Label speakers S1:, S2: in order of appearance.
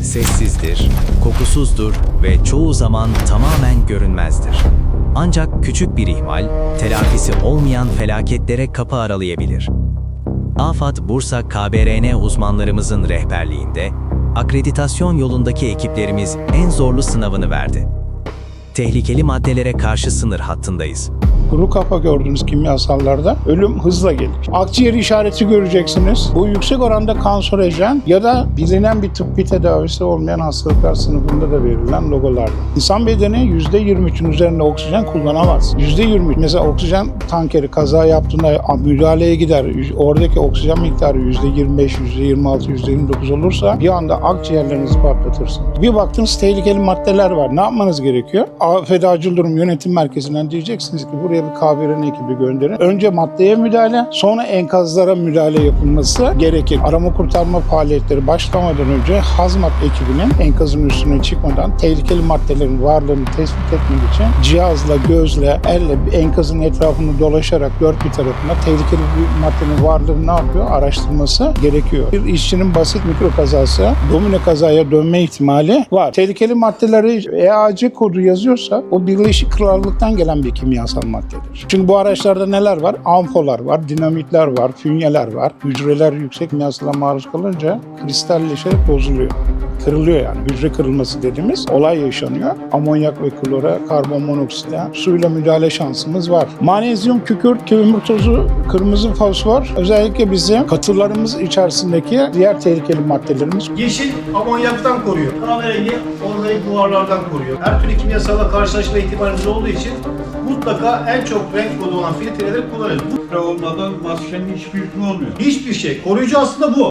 S1: Sessizdir, kokusuzdur ve çoğu zaman tamamen görünmezdir. Ancak küçük bir ihmal, telafisi olmayan felaketlere kapı aralayabilir. AFAD Bursa KBRN uzmanlarımızın rehberliğinde, akreditasyon yolundaki ekiplerimiz en zorlu sınavını verdi. Tehlikeli maddelere karşı sınır hattındayız.
S2: Kuru kafa gördüğünüz kimyasallarda ölüm hızla gelir. Akciğer işareti göreceksiniz. Bu yüksek oranda kanserojen ya da bilinen bir tıbbi tedavisi olmayan hastalıklar sınıfında da verilen logolar. İnsan bedeni %23'ün üzerinde oksijen kullanamaz. %23 mesela oksijen tankeri kaza yaptığında müdahaleye gider. Oradaki oksijen miktarı %25, %26, %29 olursa bir anda akciğerlerinizi patlatırsınız. Bir baktınız tehlikeli maddeler var. Ne yapmanız gerekiyor? Afet Acil Durum Yönetim Merkezi'nden diyeceksiniz ki buraya bir KBR'nin ekibi gönderin. Önce maddeye müdahale, sonra enkazlara müdahale yapılması gerekir. Arama kurtarma faaliyetleri başlamadan önce hazmat ekibinin enkazın üstüne çıkmadan tehlikeli maddelerin varlığını tespit etmek için cihazla, gözle, elle enkazın etrafını dolaşarak dört bir tarafına tehlikeli bir maddenin varlığını ne yapıyor? Araştırması gerekiyor. Bir işçinin basit mikro kazası domino kazaya dönme ihtimali var. Tehlikeli maddeleri EAC kodu yazıyorsa o Birleşik Krallık'tan gelen bir kimyasal maddedir. Şimdi bu araçlarda neler var? Amfolar var, dinamitler var, fünyeler var. Hücreler yüksek kimyasala maruz kalınca kristalleşerek bozuluyor. Kırılıyor yani. Hücre kırılması dediğimiz olay yaşanıyor. Amonyak ve klora, karbon monoksitle suyla müdahale şansımız var. Manezyum, kükürt, kömür tozu, kırmızı fosfor özellikle bizi katılarımız içerisindeki diğer tehlikeli maddelerimiz
S3: Yeşil amonyaktan koruyor. Kahverengi organik buharlardan koruyor. Her türlü kimyasalla karşılaşma ihtimalimiz olduğu için mutlaka en çok renk kodu olan filtreleri kullanıyoruz. Bu
S4: Filtre olmadan maskenin hiçbir hükmü olmuyor.
S3: hiçbir şey. Koruyucu aslında bu.